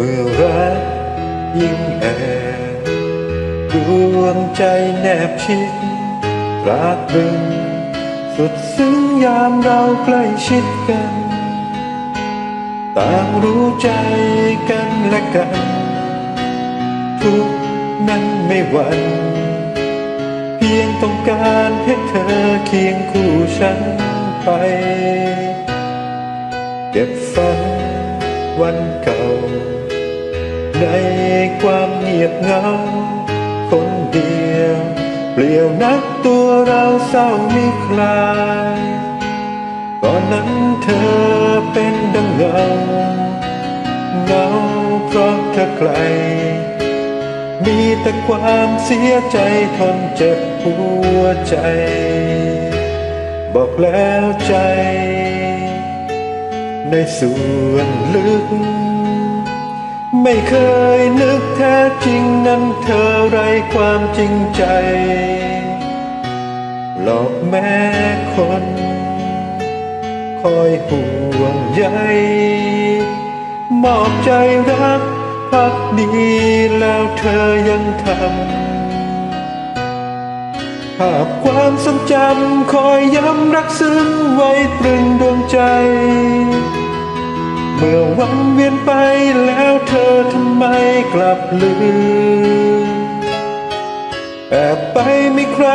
เมื่อรักยิ่งแอบดวงใจแนบชิดรักบึงสุดซึ้งยามเราใกล้ชิดกัน ต่างรู้ใจกันและกัน ทุกนั้นไม่หวั่นเพียงต้องการให้เธอเคียงคู่ฉันไป เก็บฝันวันเก่า ในความเงียบเงาคนเดียวเปลี่ยวนักตัวเราเศร้าไม่คลายก่อนนั้นเธอเป็นดังเงาเงาเพราะเธอไกล มีแต่ความเสียใจทนเจ็บหัวใจ บอกแล้วใจ ในส่วนลึก ไม่เคยนึกแท้จริงนั้นเธอไรความจริงใจ หลอกแม่คน คอยห่วงใยมอบใจรักพักดีแล้วเธอยังทำภาพความทรงจำคอยย้ำรักซึ้งไว้ตรึงดวงใจ เมื่อวันเวียนไปแล้วเธอทำไมกลับลืม แอบไปไม่ใคร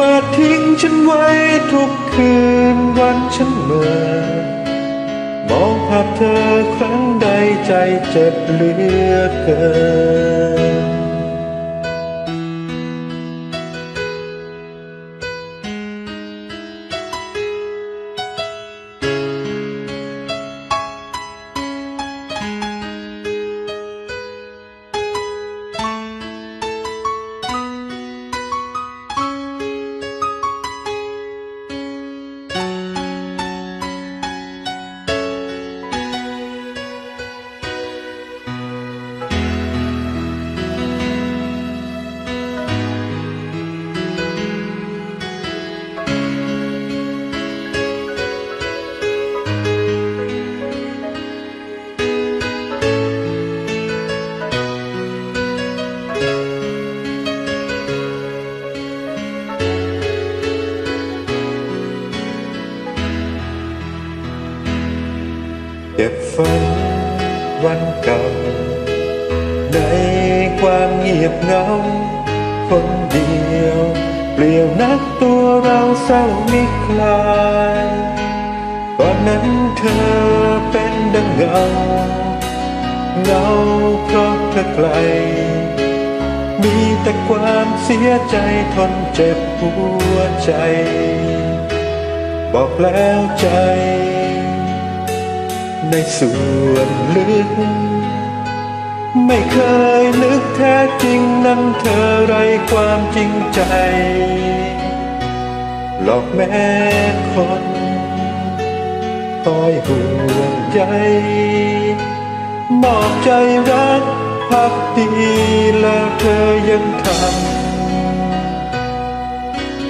มาทิ้งฉันไว้ทุกคืนวันฉันเมื่อ มองภาพเธอครั้งใดใจเจ็บเหลือเกิน เก็บฝันวันเก่า ในความเงียบเงาคนเดียว เปลี่ยวนักตัวเราเศร้าไม่คลายก่อนนั้นเธอเป็นดังเงา เงาเพราะเธอไกล มีแต่ความเสียใจทนเจ็บหัวใจ บอกแล้วใจ ในส่วนลึก ไม่เคยนึกแท้จริงนั้นเธอไรความจริงใจ หลอกแม่คนคอยห่วงใยมอบใจรักพักดีแล้วเธอยังทำ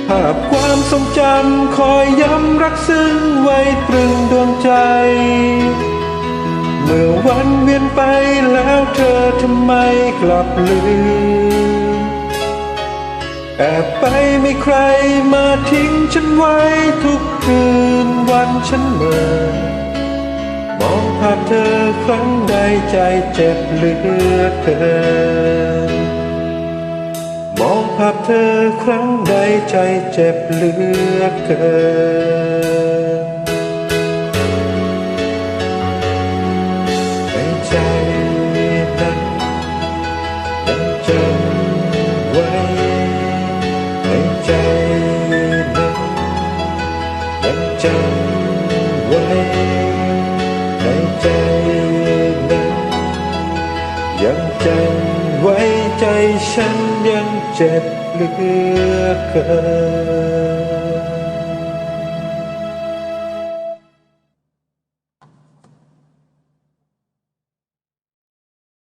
ภาพความทรงจำคอยย้ำรักซึ้งไว้ตรึงดวงใจ เมื่อวันเวียนไปแล้วเธอทำไมกลับลืมแอบไปไม่ใครมาทิ้งฉันไว้ทุกคืนวันฉันเมื่อมองภาพเธอครั้งใดใจเจ็บเหลือเกินมองภาพเธอครั้งใดใจเจ็บเหลือเกินใน เจ็บเหลือเกิน